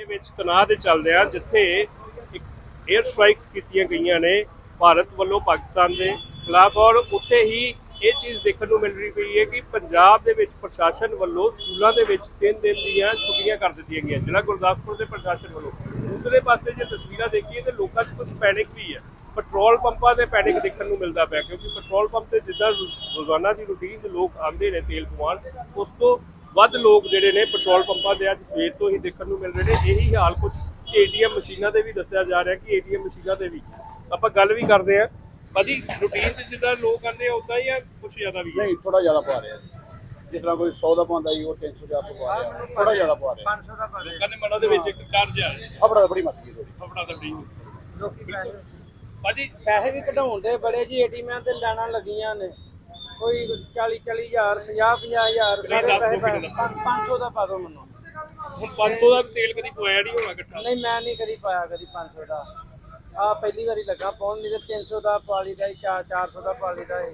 ਦੇ ਵਿੱਚ ਤਣਾਅ ਦੇ ਚੱਲਦੇ ਆ ਜਿੱਥੇ ਇੱਕ 에ਅਰ ਸਟ੍ਰਾਈਕਸ ਕੀਤੀਆਂ ਗਈਆਂ ਨੇ, ਭਾਰਤ ਵੱਲੋਂ ਪਾਕਿਸਤਾਨ ਦੇ ਖਿਲਾਫ, ਔਰ ਉੱਥੇ ਹੀ ਇਹ ਚੀਜ਼ ਦੇਖਣ ਨੂੰ ਮਿਲ ਰਹੀ ਪਈ ਹੈ ਕਿ ਪੰਜਾਬ ਦੇ ਵਿੱਚ ਪ੍ਰਸ਼ਾਸਨ ਵੱਲੋਂ ਸਕੂਲਾਂ ਦੇ ਵਿੱਚ 3 ਦਿਨ ਦੀਆਂ ਛੁੱਟੀਆਂ ਕਰ ਦਿੱਤੀਆਂ ਗਈਆਂ। ਜ਼ਿਲ੍ਹਾ ਗੁਰਦਾਸਪੁਰ ਦੇ ਪ੍ਰਸ਼ਾਸਨ ਵੱਲੋਂ। ਦੂਸਰੇ ਪਾਸੇ ਜੇ ਤਸਵੀਰਾਂ ਦੇਖੀਏ ਤੇ ਲੋਕਾਂ 'ਚ ਕੁਝ ਪੈਨਿਕ ਵੀ ਹੈ। ਪੈਟਰੋਲ ਪੰਪਾਂ ਤੇ ਪੈਨਿਕ ਦੇਖਣ ਨੂੰ ਮਿਲਦਾ ਪਿਆ, ਕਿਉਂਕਿ ਪੈਟਰੋਲ ਪੰਪ ਤੇ ਜਿੱਦਾਂ ਰੋਜ਼ਾਨਾ ਦੀ ਰੂਟੀਨ 'ਚ ਲੋਕ ਆਉਂਦੇ ਨੇ ਤੇਲ ਪਵਾਉਣ, ਉਸ ਤੋਂ ਵੱਧ ਲੋਕ ਜਿਹੜੇ ਨੇ ਪੈਟਰੋਲ ਪੰਪਾਂ ਤੇ ਅੱਜ ਸਵੇਰ ਤੋਂ ਹੀ ਦੇਖਣ ਨੂੰ ਮਿਲ ਰਹੇ ਨੇ। ਇਹੀ ਹਾਲ ਕੁਝ ਏਟੀਐਮ ਮਸ਼ੀਨਾਂ ਤੇ ਵੀ ਦੱਸਿਆ ਜਾ ਰਿਹਾ ਕਿ ਏਟੀਐਮ ਮਸ਼ੀਨਾਂ ਤੇ ਵੀ। ਆਪਾਂ ਗੱਲ ਵੀ ਕਰਦੇ ਹਾਂ। ਭਾਜੀ ਰੂਟੀਨ 'ਚ ਜਿੱਦਾਂ ਲੋਕ ਆਉਂਦੇ ਆ ਉਦਾਂ ਹੀ ਆ ਕੁਝ ਜ਼ਿਆਦਾ ਵੀ? ਹੈ ਨਹੀਂ ਥੋੜਾ ਜ਼ਿਆਦਾ ਪਾ ਰਿਹਾ ਜਿਸ ਤਰ੍ਹਾਂ ਕੋਈ 100 ਦਾ ਪਾਉਂਦਾ ਜੀ ਉਹ 300 ਦਾ ਪਾ ਰਿਹਾ। ਥੋੜਾ ਜ਼ਿਆਦਾ ਪਾ ਰਿਹਾ ਲੋਕਾਂ ਦੇ ਮਨਾਂ ਦੇ ਵਿੱਚ ਇੱਕ ਡਰ ਹੈ। ਆਪਣਾ ਬੜੀ ਮੱਤ ਥੋੜੀ ਆਪਣਾ ਤਾਂ ਬੜੀ। ਲੋਕੀ ਪੈਸੇ ਭਾਜੀ ਪੈਸੇ ਵੀ ਕਢਾਉਣ ਦੇ ਬੜੇ ਜੀ ਏਟੀਐਮ ਤੇ ਲੈਣਾ ਲੱਗੀਆਂ ਨੇ। ਕੋਈ 40 40 ਹਜ਼ਾਰ 50 50 ਹਜ਼ਾਰ ਸਾਰੇ ਪੈਸੇ ਦਿਓ ਕਿੰਨੇ। ਦਾ। 500 ਦਾ ਪਾ ਦਿਓ ਮੈਨੂੰ। ਹੁਣ 500 ਦਾ ਤੇਲ ਕਦੀ ਪਵਾਇਆ ਨਹੀਂ ਹੋਣਾ ਇਕੱਠਾ? ਨਹੀਂ ਮੈਂ ਨਹੀਂ ਕਦੀ ਪਾਇਆ ਕਦੀ 500 ਦਾ। ਆ ਪਹਿਲੀ ਵਾਰੀ ਲੱਗਾ ਪਾਉਣ ਨਹੀਂ ਤੇ 300 ਦਾ ਪਾਲੀ ਦਾ 4 400 ਦਾ ਪਾਲੀ ਦਾ ਏ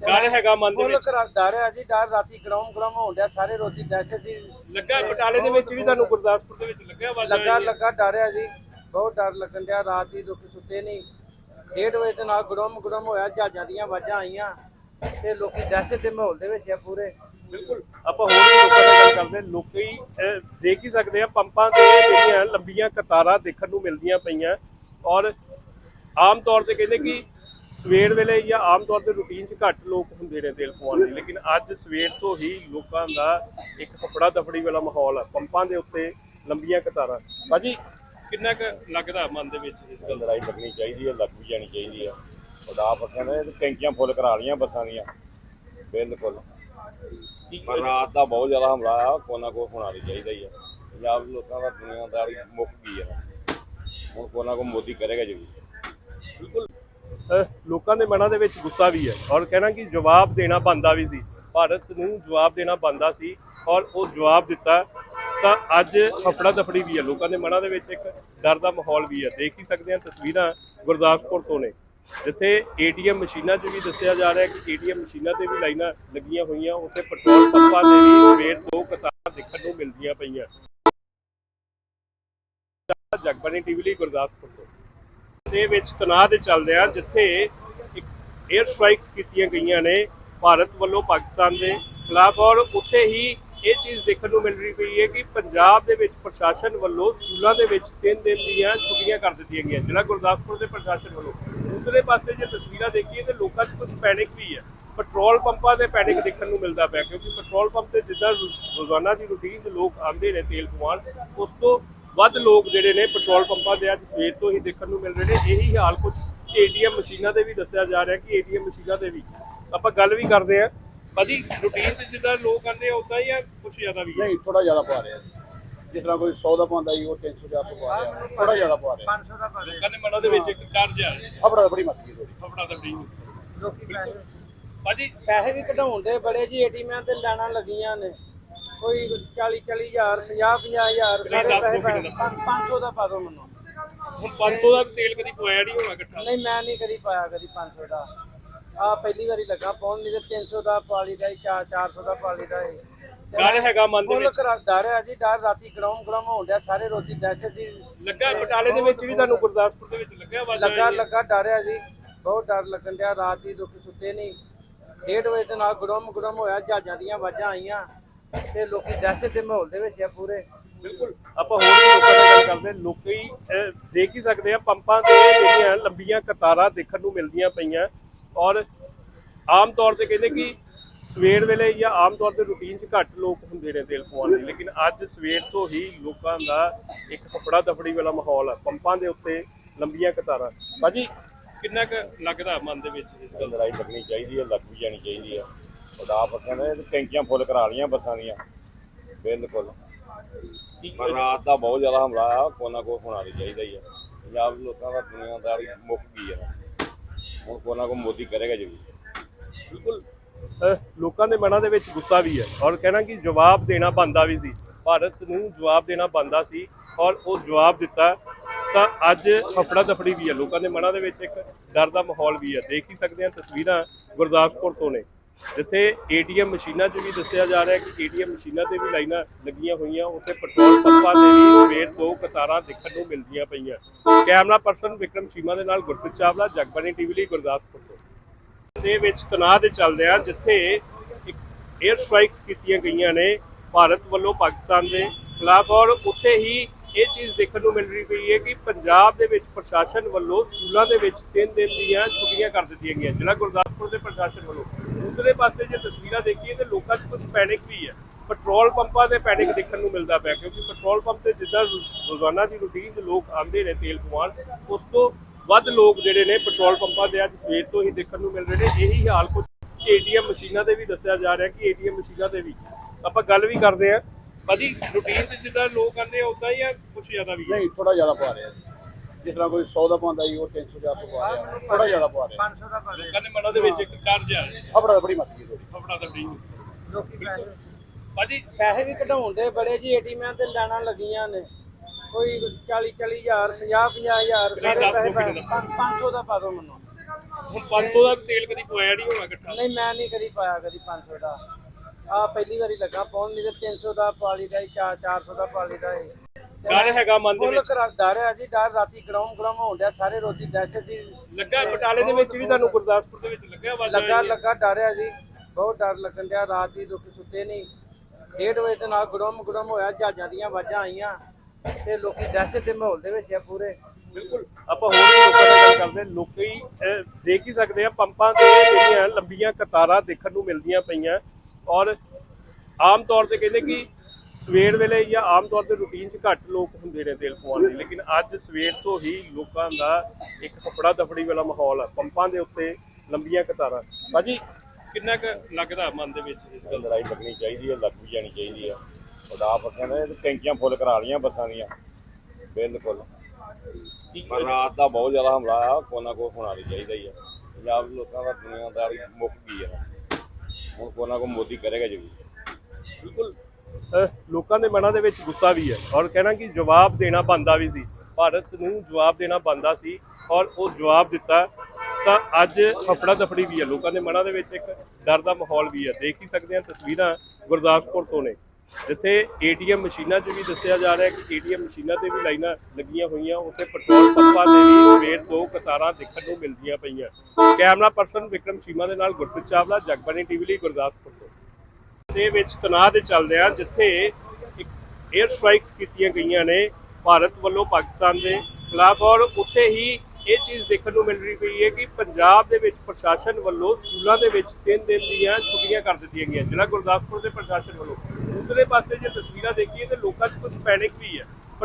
ਡਰ ਹੈਗਾ ਮਨ ਦੇ ਫੁੱਲ ਵਿੱਚ? ਕਰਾ ਡਰ ਹੈ ਜੀ ਡਰ ਰਾਤੀ ਗੜਾਉਂ ਗੜਾਉਂ ਹੋਣ ਡਿਆ ਸਾਰੇ ਰੋਜੀ ਦਹਿਸ਼ਤ ਦੀ ਲੱਗਾ ਬਟਾਲੇ ਦੇ ਵਿੱਚ ਵੀ ਤੁਹਾਨੂੰ ਗੁਰਦਾਸਪੁਰ ਦੇ ਵਿੱਚ ਲੱਗਿਆ ਆਵਾਜ਼ਾਂ ਲੱਗਾ। ਲੱਗਾ ਡਰ ਹੈ ਜੀ। ਬਹੁਤ ਡਰ ਲੱਗਣ ਡਿਆ ਰਾਤ ਦੀ ਲੋਕੀ ਸੁੱਤੇ ਨਹੀਂ। ਡੇਢ ਵਜੇ ਦੇ ਨਾਲ ਗੜਮ ਗੜਮ ਹੋਇਆ ਜਹਾਜ਼ਾਂ ਦੀਆਂ ਆਵਾਜ਼ਾਂ ਆਈਆਂ। ਤੇ ਲੋਕੀ ਦਹਿਸ਼ਤ ਦੇ ਮਾਹੌਲ ਦੇ ਵਿੱਚ ਆ ਪੂਰੇ। ਬਿਲਕੁਲ। ਆਪਾਂ ਹੋਰ ਵੀ ਲੋਕਾਂ ਨਾਲ ਗੱਲ ਕਰਦੇ ਹਾਂ। ਲੋਕੀ ਅਹ, ਦੇਖ ਹੀ ਸਕਦੇ ਆ ਪੰਪਾਂ ਤੇ ਜਿਹੜੀਆਂ ਲੰਬੀਆਂ ਕਤਾਰਾਂ ਦੇਖਣ ਨੂੰ ਮਿਲਦੀਆਂ ਪਈਆਂ। ਔਰ ਆਮ ਤੌਰ ਤੇ ਕਹਿੰਦੇ ਕਿ ਸਵੇਰ ਵੇਲੇ ਜਾਂ ਆਮ ਤੌਰ ਤੇ ਰੂਟੀਨ 'ਚ ਘੱਟ ਲੋਕ ਹੁੰਦੇ ਨੇ ਤੇਲ ਪਵਾਉਣ ਲਈ ਲੇਕਿਨ ਅੱਜ ਸਵੇਰ ਤੋਂ ਹੀ ਲੋਕਾਂ ਦਾ ਇੱਕ ਫਫੜਾ ਦਫੜੀ ਵਾਲਾ ਮਾਹੌਲ ਹੈ ਪੰਪਾਂ ਦੇ ਉੱਤੇ ਲੰਬੀਆਂ ਕਤਾਰਾਂ। ਭਾਜੀ ਕਿੰਨਾ ਕੁ ਲੱਗਦਾ ਮਨ ਦੇ ਵਿੱਚ ਇਸ ਗੱਲ ਦਾ? ਲੜਾਈ ਲੱਗਣੀ ਚਾਹੀਦੀ ਹੈ ਲੱਗ ਵੀ ਜਾਣੀ ਚਾਹੀਦੀ ਹੈ। ਖੁਦਾ ਬੱਸਾਂ ਨੇ ਟੈਂਕੀਆਂ ਫੁੱਲ ਕਰਾ ਲਈਆਂ ਬੱਸਾਂ ਦੀਆਂ। ਬਿਲਕੁਲ। ਪਰ ਰਾਤ ਦਾ ਬਹੁਤ ਜ਼ਿਆਦਾ ਹਮਲਾ ਆ ਕੋਨਾ ਕੋ ਹੋਣਾ ਵੀ ਚਾਹੀਦਾ ਹੀ ਆ। ਪੰਜਾਬ ਦੇ ਲੋਕਾਂ ਦਾ ਦੁਨੀਆਦਾਰੀ ਮੁੱਕ ਗਈ ਆ। ਹੁਣ ਕੋਨਾ ਕੋ ਮੋਦੀ ਕਰੇਗਾ ਜ਼ਰੂਰ। ਬਿਲਕੁਲ। ਲੋਕਾਂ ਦੇ ਮਨਾਂ ਦੇ ਵਿੱਚ ਗੁੱਸਾ ਵੀ ਹੈ। ਔਰ ਕਹਿਣਾ ਕਿ ਜਵਾਬ ਦੇਣਾ ਬੰਦਾ ਵੀ ਸੀ। ਭਾਰਤ ਨੂੰ ਜਵਾਬ ਦੇਣਾ ਬੰਦਾ ਸੀ ਔਰ ਉਹ ਜਵਾਬ ਦਿੱਤਾ, ਤਾਂ ਅੱਜ ਹਫੜਾ ਦਫੜੀ ਵੀ ਹੈ। ਲੋਕਾਂ ਦੇ ਮਨਾਂ ਦੇ ਵਿੱਚ ਇੱਕ ਡਰ ਦਾ ਮਾਹੌਲ ਵੀ ਹੈ। ਦੇਖ ਹੀ ਸਕਦੇ ਹਾਂ ਤਸਵੀਰਾਂ ਗੁਰਦਾਸਪੁਰ ਤੋਂ ਨੇ। ਜਿੱਥੇ ਏਟੀਐਮ ਮਸ਼ੀਨਾਂ 'ਚ ਵੀ ਦੱਸਿਆ ਜਾ ਰਿਹਾ ਕਿ ਏਟੀਐਮ ਮਸ਼ੀਨਾਂ ਤੇ ਵੀ ਲਾਈਨਾਂ ਲੱਗੀਆਂ ਹੋਈਆਂ, ਉੱਥੇ ਪੈਟਰੋਲ ਪੰਪਾਂ ਤੇ ਵੀ ਸਵੇਰ ਤੋਂ ਕਤਾਰਾਂ ਦੇਖਣ ਨੂੰ ਮਿਲਦੀਆਂ ਪਈਆਂ। ਜਗਬਾਨੀ ਟੀਵੀ ਲਈ ਗੁਰਦਾਸਪੁਰ ਤੋਂ। ਦੇ ਵਿੱਚ ਤਣਾਅ ਦੇ ਚੱਲਦੇ ਆ, ਜਿੱਥੇ ਇੱਕ 에ਅਰ ਸਟ੍ਰਾਈਕਸ ਕੀਤੀਆਂ ਗਈਆਂ ਨੇ ਭਾਰਤ ਵੱਲੋਂ ਪਾਕਿਸਤਾਨ ਦੇ ਖਿਲਾਫ, ਔਰ ਉੱਥੇ ਹੀ ਇਹ ਚੀਜ਼ ਦੇਖਣ ਨੂੰ ਮਿਲ ਰਹੀ ਪਈ ਹੈ ਕਿ ਪੰਜਾਬ ਦੇ ਵਿੱਚ ਪ੍ਰਸ਼ਾਸਨ ਵੱਲੋਂ ਸਕੂਲਾਂ ਦੇ ਵਿੱਚ 3 ਦਿਨ ਦੀਆਂ ਛੁੱਟੀਆਂ ਕਰ ਦਿੱਤੀਆਂ ਗਈਆਂ। ਜ਼ਿਲ੍ਹਾ ਗੁਰਦਾਸਪੁਰ ਦੇ ਪ੍ਰਸ਼ਾਸਨ ਵੱਲੋਂ। ਦੂਸਰੇ ਪਾਸੇ ਜੇ ਤਸਵੀਰਾਂ ਦੇਖੀਏ ਤੇ ਲੋਕਾਂ 'ਚ ਕੁਝ ਪੈਨਿਕ ਵੀ ਹੈ। ਪੈਟਰੋਲ ਪੰਪਾਂ ਤੇ ਪੈਨਿਕ ਦੇਖਣ ਨੂੰ ਮਿਲਦਾ ਪਿਆ ਕਿਉਂਕਿ ਪੈਟਰੋਲ ਪੰਪ ਤੇ ਜਿੱਦਾਂ ਰੋਜ਼ਾਨਾ ਦੀ ਰੂਟੀਨ 'ਚ ਲੋਕ ਆਉਂਦੇ ਨੇ ਤੇਲ ਪਵਾਉਣ ਉਸ ਤੋਂ ਵੱਧ ਲੋਕ ਜਿਹੜੇ ਨੇ ਪੈਟਰੋਲ ਪੰਪਾਂ ਤੇ ਅੱਜ ਸਵੇਰ ਤੋਂ ਹੀ ਦੇਖਣ ਨੂੰ ਮਿਲ ਰਹੇ ਨੇ। ਇਹੀ ਹਾਲ ਕੁਝ ਏਟੀਐਮ ਮਸ਼ੀਨਾਂ ਤੇ ਵੀ ਦੱਸਿਆ ਜਾ ਰਿਹਾ ਕਿ ਏਟੀਐਮ ਮਸ਼ੀਨਾਂ ਤੇ ਵੀ। ਆਪਾਂ ਗੱਲ ਵੀ ਕਰਦੇ ਹਾਂ। ਭਾਜੀ ਰੂਟੀਨ 'ਚ ਜਿੱਦਾਂ ਲੋਕ ਆਉਂਦੇ ਆ ਉਦਾਂ ਹੀ ਆ ਕੁਝ ਜ਼ਿਆਦਾ ਵੀ ਨਹੀਂ ਥੋੜਾ ਜ਼ਿਆਦਾ ਪਾ ਰਿਹਾ ਜਿਸ ਤਰ੍ਹਾਂ ਕੋਈ 100 ਦਾ ਪਾਉਂਦਾ ਜੀ ਉਹ 300 ਦਾ ਪਾ ਰਿਹਾ। ਥੋੜਾ ਜ਼ਿਆਦਾ ਪਾ ਰਿਹਾ। 500 ਦਾ ਪਾ ਲੋਕਾਂ ਦੇ ਮਨਾਂ ਦੇ ਵਿੱਚ ਇੱਕ ਡਰ ਜਿਹਾ ਹੈ ਆਪਣਾ ਬੜੀ ਮੱਤ ਗਈ ਥੋੜੀ ਆਪਣਾ ਤਾਂ ਬੜੀ। ਲੋਕੀ ਪੈਸੇ ਭਾਜੀ ਪੈਸੇ ਵੀ ਕਢਾਉਣ ਦੇ ਬੜੇ ਜੀ ਏਟੀਐਮ ਤੇ ਲੈਣਾ ਲੱਗੀਆਂ ਨੇ। ਕੋਈ 40 40 ਹਜ਼ਾਰ 50 50 ਹਜ਼ਾਰ ਨਹੀਂ, ਸਾਰੇ ਦੱਸ ਦਿਓ। ਪੈਸੇ ਕਿੰਨੇ ਦਾ। 500 ਦਾ ਪਾ ਦਿਓ ਮੈਨੂੰ। ਹੁਣ 500 ਦਾ ਤੇਲ ਕਦੀ ਪਵਾਇਆ ਨਹੀਂ ਹੋਣਾ ਇਕੱਠਾ। ਨਹੀਂ ਮੈਂ ਨਹੀਂ ਕਦੀ ਪਾਇਆ ਕਦੀ 500 ਦਾ। ਆ ਪਹਿਲੀ ਵਾਰੀ ਲੱਗਾ ਪਾਉਣ ਨਹੀਂ ਤੇ 300 ਦਾ ਪਾਲੀ ਦਾ 4 400 ਦਾ ਪਾਲੀ ਦਾ ਏ ਡਰ ਹੈਗਾ ਮਨ ਦੇ ਵਿੱਚ। ਕਰਾ ਡਰ ਹੈ ਜੀ ਡਰ ਰਾਤੀ ਗੜਾਉਂ ਗੜਾਉਂ ਹੋਣ ਡਿਆ ਸਾਰੇ ਰੋਜੀ ਦਹਿਸ਼ਤ ਦੀ ਲੱਗਾ ਬਟਾਲੇ ਦੇ ਵਿੱਚ ਵੀ ਤੁਹਾਨੂੰ ਗੁਰਦਾਸਪੁਰ ਦੇ ਵਿੱਚ ਲੱਗਿਆ ਆਵਾਜ਼ਾਂ ਲੱਗਾ। ਲੱਗਾ ਡਰ ਹੈ ਜੀ। ਬਹੁਤ ਡਰ ਲੱਗਣ ਡਿਆ ਰਾਤ ਦੀ ਲੋਕੀ ਸੁੱਤੇ ਨਹੀਂ। ਡੇਢ ਵਜੇ ਦੇ ਨਾਲ ਗੜਮ ਗੜਮ ਹੋਇਆ ਜਹਾਜ਼ਾਂ ਦੀਆਂ ਆਵਾਜ਼ਾਂ ਆਈਆਂ। ਤੇ ਲੋਕੀ ਦਹਿਸ਼ਤ ਦੇ ਮਾਹੌਲ ਦੇ ਵਿੱਚ ਆ ਪੂਰੇ। ਬਿਲਕੁਲ। ਆਪਾਂ ਹੋਰ ਲੋਕਾਂ ਨਾਲ ਗੱਲ ਕਰਦੇ। ਲੋਕੀ ਦੇਖ ਹੀ ਸਕਦੇ ਆ ਪੰਪਾਂ ਤੇ ਜਿਹੜੀਆਂ ਲੰਬੀਆਂ ਕਤਾਰਾਂ ਦੇਖਣ ਨੂੰ ਮਿਲਦੀਆਂ ਪਈਆਂ। ਔਰ ਆਮ ਤੌਰ ਤੇ ਕਹਿੰਦੇ ਕਿ ਸਵੇਰ ਵੇਲੇ ਜਾਂ ਆਮ ਤੌਰ ਤੇ ਰੂਟੀਨ 'ਚ ਘੱਟ ਲੋਕ ਹੁੰਦੇ ਨੇ ਤੇਲ ਪਵਾਉਣ ਲਈ ਲੇਕਿਨ ਅੱਜ ਸਵੇਰ ਤੋਂ ਹੀ ਲੋਕਾਂ ਦਾ ਇੱਕ ਫਫੜਾ ਦਫੜੀ ਵਾਲਾ ਮਾਹੌਲ ਹੈ ਪੰਪਾਂ ਦੇ ਉੱਤੇ ਲੰਬੀਆਂ ਕਤਾਰਾਂ। ਭਾਜੀ ਕਿੰਨਾ ਕੁ ਲੱਗਦਾ ਮਨ ਦੇ ਵਿੱਚ ਇਸ ਗੱਲ ਦਾ? ਲੜਾਈ ਲੱਗਣੀ ਚਾਹੀਦੀ ਹੈ ਲੱਗ ਵੀ ਜਾਣੀ ਚਾਹੀਦੀ ਹੈ। ਖੁਦਾ ਬੱਸਾਂ ਨੇ ਟੈਂਕੀਆਂ ਫੁੱਲ ਕਰਾ ਲਈਆਂ ਬੱਸਾਂ ਦੀਆਂ। ਬਿਲਕੁਲ। ਪਰ ਰਾਤ ਦਾ ਬਹੁਤ ਜ਼ਿਆਦਾ ਹਮਲਾ ਆ ਕੋਨਾ ਕੋ ਹੋਣਾ ਵੀ ਚਾਹੀਦਾ ਹੀ ਆ। ਪੰਜਾਬ ਦੇ ਲੋਕਾਂ ਦਾ ਦੁਨੀਆਦਾਰੀ ਮੁੱਕ ਗਈ ਆ। ਹੁਣ ਕੋਨਾ ਕੋ ਮੋਦੀ ਕਰੇਗਾ ਜ਼ਰੂਰ। ਬਿਲਕੁਲ। ਲੋਕਾਂ ਦੇ ਮਨਾਂ ਦੇ ਵਿੱਚ ਗੁੱਸਾ ਵੀ ਹੈ ਔਰ ਕਹਿਣਾ ਕਿ ਜਵਾਬ ਦੇਣਾ ਬੰਦਾ ਵੀ ਸੀ। ਭਾਰਤ ਨੂੰ ਜਵਾਬ ਦੇਣਾ ਬੰਦਾ ਸੀ ਔਰ ਉਹ ਜਵਾਬ ਦਿੱਤਾ ਤਾਂ ਅੱਜ ਹਫੜਾ ਦਫੜੀ ਵੀ ਹੈ। ਲੋਕਾਂ ਦੇ ਮਨਾਂ ਦੇ ਵਿੱਚ ਇੱਕ ਡਰ ਦਾ ਮਾਹੌਲ ਵੀ ਹੈ। ਦੇਖ ਹੀ ਸਕਦੇ ਹਾਂ ਤਸਵੀਰਾਂ ਗੁਰਦਾਸਪੁਰ ਤੋਂ ਨੇ। ਜਿੱਥੇ ਏਟੀਐਮ ਮਸ਼ੀਨਾਂ 'ਚ ਵੀ ਦੱਸਿਆ ਜਾ ਰਿਹਾ ਕਿ ਏਟੀਐਮ ਮਸ਼ੀਨਾਂ ਤੇ ਵੀ ਲਾਈਨਾਂ ਲੱਗੀਆਂ ਹੋਈਆਂ। ਉੱਥੇ ਪੈਟਰੋਲ ਪੰਪਾਂ ਤੇ ਵੀ ਸਵੇਰ ਤੋਂ ਕਤਾਰਾਂ ਦੇਖਣ ਨੂੰ ਮਿਲਦੀਆਂ ਪਈਆਂ। ਕੈਮਰਾ ਪਰਸਨ ਵਿਕਰਮ ਚੀਮਾ ਦੇ ਨਾਲ ਗੁਰਪ੍ਰੀਤ ਚਾਵਲਾ, ਜਗਬਾਣੀ ਟੀਵੀ ਲਈ ਗੁਰਦਾਸਪੁਰ ਤੋਂ। ਦੇ ਵਿੱਚ ਤਣਾਅ ਦੇ ਚੱਲਦਿਆਂ ਜਿੱਥੇ ਇੱਕ 에ਅਰ ਸਟ੍ਰਾਈਕਸ ਕੀਤੀਆਂ ਗਈਆਂ ਨੇ ਭਾਰਤ ਵੱਲੋਂ ਪਾਕਿਸਤਾਨ ਦੇ ਖਿਲਾਫ, ਔਰ ਉੱਥੇ ਹੀ ਇਹ ਚੀਜ਼ ਦੇਖਣ ਨੂੰ ਮਿਲ ਰਹੀ ਪਈ ਹੈ ਕਿ ਪੰਜਾਬ ਦੇ ਵਿੱਚ ਪ੍ਰਸ਼ਾਸਨ ਵੱਲੋਂ ਸਕੂਲਾਂ ਦੇ ਵਿੱਚ 3 ਦਿਨ ਦੀਆਂ ਛੁੱਟੀਆਂ ਕਰ ਦਿੱਤੀਆਂ ਗਈਆਂ। ਜ਼ਿਲ੍ਹਾ ਗੁਰਦਾਸਪੁਰ ਦੇ ਪ੍ਰਸ਼ਾਸਨ ਵੱਲੋਂ। ਦੂਸਰੇ ਪਾਸੇ ਜੇ ਤਸਵੀਰਾਂ ਦੇਖੀਏ ਤੇ ਲੋਕਾਂ 'ਚ ਕੁਝ ਪੈਨਿਕ ਵੀ ਹੈ। ਪੈਟਰੋਲ ਪੰਪਾਂ ਤੇ ਪੈਨਿਕ ਦੇਖਣ ਨੂੰ ਮਿਲਦਾ ਪਿਆ, ਕਿਉਂਕਿ ਪੈਟਰੋਲ ਪੰਪ ਤੇ ਜਿੱਦਾਂ ਰੋਜ਼ਾਨਾ ਦੀ ਰੂਟੀਨ 'ਚ ਲੋਕ ਆਉਂਦੇ ਨੇ ਤੇਲ ਪਵਾਉਣ, ਉਸ ਤੋਂ ਵੱਧ ਲੋਕ ਜਿਹੜੇ ਨੇ ਪੈਟਰੋਲ ਪੰਪਾਂ ਤੇ ਅੱਜ ਸਵੇਰ ਤੋਂ ਹੀ ਦੇਖਣ ਨੂੰ ਮਿਲ ਰਹੇ ਨੇ। ਇਹੀ ਹਾਲ ਕੁਝ ਏਟੀਐਮ ਮਸ਼ੀਨਾਂ ਤੇ ਵੀ ਦੱਸਿਆ ਜਾ ਰਿਹਾ ਕਿ ਏਟੀਐਮ ਮਸ਼ੀਨਾਂ ਤੇ ਵੀ। ਆਪਾਂ ਗੱਲ ਵੀ ਕਰਦੇ ਆ ਭਾਜੀ ਰੂਟੀਨ 'ਚ ਜਿੱਦਾਂ ਲੋਕ ਆਉਂਦੇ ਆ ਉਦਾਂ ਹੀ ਆ ਕੁਝ ਜ਼ਿਆਦਾ ਵੀ? ਹੈ ਨਹੀਂ ਥੋੜਾ ਜ਼ਿਆਦਾ ਪਾ ਰਿਹਾ ਜੀ ਜਿਸ ਤਰ੍ਹਾਂ ਕੋਈ 100 ਦਾ ਪਾਉਂਦਾ ਜੀ ਉਹ 300 ਦਾ ਪਵਾ ਰਿਹਾ। ਥੋੜਾ ਜ਼ਿਆਦਾ ਪਾ ਰਿਹਾ। 500 ਦਾ ਪਾ ਦੇ ਲੋਕਾਂ ਦੇ ਮਨਾਂ ਦੇ ਵਿੱਚ ਇੱਕ ਜਿਹਾ ਹੈ ਆਪਣਾ ਬੜੀ ਮਸਤੀ ਥੋੜੀ ਆਪਣਾ ਤਾਂ ਨਹੀਂ ਲੋਕੀ ਪੈਸੇ ਭਾਜੀ ਪੈਸੇ ਵੀ ਕਢਾਉਣ ਦੇ ਬੜੇ ਜੀ ਏਟੀਐਮ ਤੇ ਲੈਣਾ ਲੱਗੀਆਂ ਨੇ। ਕੋਈ 40 40 ਹਜ਼ਾਰ 50 50 ਹਜ਼ਾਰ ਨਹੀਂ, ਸਾਰੇ ਦੱਸ ਦਿਓ ਪੈਸੇ ਦਾ। 500 ਦਾ ਪਾ ਦਿਓ ਮੈਨੂੰ। ਹੁਣ 500 ਦਾ ਤੇਲ ਕਦੀ ਪਵਾਇਆ ਨਹੀਂ ਹੋਣਾ ਇਕੱਠਾ? ਨਹੀਂ ਮੈਂ ਨਹੀਂ ਕਦੀ ਪਾਇਆ ਕਦੀ 500 ਦਾ। ਆ ਪਹਿਲੀ ਵਾਰੀ ਲੱਗਾ ਪਾਉਣ ਨਹੀਂ ਤੇ 300 ਦਾ ਪਾਲੀ ਦਾ 4 400 ਦਾ ਪਾਲੀ ਦਾ ਡਰ ਹੈਗਾ ਮਨ ਦੇ ਫੁੱਲ ਵਿੱਚ? ਕਰਾ ਡਰ ਹੈ ਜੀ ਡਰ ਰਾਤੀ ਗੜਾਉਂ ਗੜਾਉਂ ਹੋਣ ਡਿਆ ਸਾਰੇ ਰੋਟੀ ਦਹਿਸ਼ਤ ਦੀ ਲੱਗਾ ਬਟਾਲੇ ਦੇ ਵਿੱਚ ਵੀ ਤੁਹਾਨੂੰ ਗੁਰਦਾਸਪੁਰ ਦੇ ਵਿੱਚ ਲੱਗਿਆ ਆਵਾਜ਼ਾਂ ਲੱਗਾ। ਲੱਗਾ ਡਰ ਹੈ ਜੀ। ਬਹੁਤ ਡਰ ਲੱਗਣ ਡਿਆ ਰਾਤ ਦੀ ਲੋਕੀ ਸੁੱਤੇ ਨਹੀਂ। ਡੇਢ ਵਜੇ ਦੇ ਨਾਲ ਗੜਮ ਗੜਮ ਹੋਇਆ ਜਹਾਜ਼ਾਂ ਦੀਆਂ ਆਵਾਜ਼ਾਂ ਆਈਆਂ। ਤੇ ਲੋਕੀ ਦਹਿਸ਼ਤ ਦੇ ਮਾਹੌਲ ਦੇ ਵਿੱਚ ਆ ਪੂਰੇ। ਬਿਲਕੁਲ। ਆਪਾਂ ਹੋਰ ਵੀ ਲੋਕਾਂ ਨਾਲ ਗੱਲ ਕਰਦੇ ਹਾਂ। ਲੋਕੀ ਅਹ, ਦੇਖ ਹੀ ਸਕਦੇ ਆ ਪੰਪਾਂ ਤੇ ਜਿਹੜੀਆਂ ਲੰਬੀਆਂ ਕਤਾਰਾਂ ਦੇਖਣ ਨੂੰ ਮਿਲਦੀਆਂ ਪਈਆਂ। ਔਰ ਆਮ ਤੌਰ ਤੇ ਕਹਿੰਦੇ ਕਿ ਸਵੇਰ ਵੇਲੇ ਜਾਂ ਆਮ ਤੌਰ ਤੇ ਰੂਟੀਨ 'ਚ ਘੱਟ ਲੋਕ ਹੁੰਦੇ ਨੇ ਤੇਲ ਪਵਾਉਣ ਦੇ। ਲੇਕਿਨ ਅੱਜ ਸਵੇਰ ਤੋਂ ਹੀ ਲੋਕਾਂ ਦਾ ਇੱਕ ਫਫੜਾ ਦਫੜੀ ਵਾਲਾ ਮਾਹੌਲ ਆ। ਪੰਪਾਂ ਦੇ ਉੱਤੇ ਲੰਬੀਆਂ ਕਤਾਰਾਂ। ਭਾਜੀ ਕਿੰਨਾ ਕੁ ਲੱਗਦਾ ਮਨ ਦੇ ਵਿੱਚ ਇਸ ਗੱਲ ਦਾ? ਲੜਾਈ ਲੱਗਣੀ ਚਾਹੀਦੀ ਹੈ ਲੱਗ ਵੀ ਜਾਣੀ ਚਾਹੀਦੀ ਆ ਖੁਦਾ ਪੱਖਿਆਂ ਨੇ ਟੈਂਕੀਆਂ ਫੁੱਲ ਕਰਾ ਲਈਆਂ ਬੱਸਾਂ ਦੀਆਂ। ਬਿਲਕੁਲ। ਕੀ- ਪਰ ਰਾਤ ਦਾ ਬਹੁਤ ਜ਼ਿਆਦਾ ਹਮਲਾ ਆ ਕੋਈ ਨਾ ਕੋਈ ਹੋਣਾ ਵੀ ਚਾਹੀਦਾ ਹੀ ਆ। ਪੰਜਾਬ ਦੇ ਲੋਕਾਂ ਦਾ ਦੁਨੀਆਦਾਰੀ ਮੁੱਕ ਗਈ ਆ। ਹੁਣ ਕੋਈ ਨਾ ਕੋਈ ਮੋਦੀ ਕਰੇਗਾ ਜ਼ਰੂਰ। ਬਿਲਕੁਲ। ਲੋਕਾਂ ਦੇ ਮਨਾਂ ਦੇ ਵਿੱਚ ਗੁੱਸਾ ਵੀ ਹੈ ਔਰ ਕਹਿਣਾ ਕਿ ਜਵਾਬ ਦੇਣਾ ਬੰਦਾ ਵੀ ਸੀ। ਭਾਰਤ ਨੂੰ ਜਵਾਬ ਦੇਣਾ ਬੰਦਾ ਸੀ ਔਰ ਉਹ ਜਵਾਬ ਦਿੱਤਾ। ਤਾਂ ਅੱਜ ਹਫੜਾ ਦਫੜੀ ਵੀ ਹੈ। ਲੋਕਾਂ ਦੇ ਮਨਾਂ ਦੇ ਵਿੱਚ ਇੱਕ ਡਰ ਦਾ ਮਾਹੌਲ ਵੀ ਹੈ। ਦੇਖ ਹੀ ਸਕਦੇ ਹਾਂ ਤਸਵੀਰਾਂ ਗੁਰਦਾਸਪੁਰ ਤੋਂ ਨੇ। ਜਿੱਥੇ ਏਟੀਐਮ ਮਸ਼ੀਨਾਂ 'ਚ ਵੀ ਦੱਸਿਆ ਜਾ ਰਿਹਾ ਕਿ ਏਟੀਐਮ ਮਸ਼ੀਨਾਂ ਤੇ ਵੀ ਲਾਈਨਾਂ ਲੱਗੀਆਂ ਹੋਈਆਂ, ਉੱਥੇ ਪੈਟਰੋਲ ਪੰਪਾਂ ਤੇ ਵੀ ਸਵੇਰ ਤੋਂ ਕਤਾਰਾਂ ਦੇਖਣ ਨੂੰ ਮਿਲਦੀਆਂ ਪਈਆਂ। ਕੈਮਰਾ ਪਰਸਨ ਵਿਕਰਮ ਚੀਮਾ ਦੇ ਨਾਲ ਗੁਰਪ੍ਰੀਤ ਚਾਵਲਾ, ਜਗਬਾਣੀ ਟੀਵੀ ਲਈ ਗੁਰਦਾਸਪੁਰ ਤੋਂ। ਦੇ ਵਿੱਚ ਤਣਾਅ ਦੇ ਚੱਲਦਿਆਂ ਜਿੱਥੇ ਇੱਕ 에ਅਰ ਸਟ੍ਰਾਈਕਸ ਕੀਤੀਆਂ ਗਈਆਂ ਨੇ ਭਾਰਤ ਵੱਲੋਂ ਪਾਕਿਸਤਾਨ ਦੇ ਖਿਲਾਫ, ਔਰ ਉੱਥੇ ਹੀ ਇਹ ਚੀਜ਼ ਦੇਖਣ ਨੂੰ ਮਿਲ ਰਹੀ ਪਈ ਹੈ ਕਿ ਪੰਜਾਬ ਦੇ ਵਿੱਚ ਪ੍ਰਸ਼ਾਸਨ ਵੱਲੋਂ ਸਕੂਲਾਂ ਦੇ ਵਿੱਚ 3 ਦਿਨ ਦੀਆਂ ਛੁੱਟੀਆਂ ਕਰ ਦਿੱਤੀਆਂ ਗਈਆਂ। ਜ਼ਿਲ੍ਹਾ ਗੁਰਦਾਸਪੁਰ ਦੇ ਪ੍ਰਸ਼ਾਸਨ ਵੱਲੋਂ। ਦੂਸਰੇ ਪਾਸੇ ਜੇ ਤਸਵੀਰਾਂ ਦੇਖੀਏ ਤੇ ਲੋਕਾਂ 'ਚ ਕੁਝ ਪੈਨਿਕ ਵੀ ਹੈ।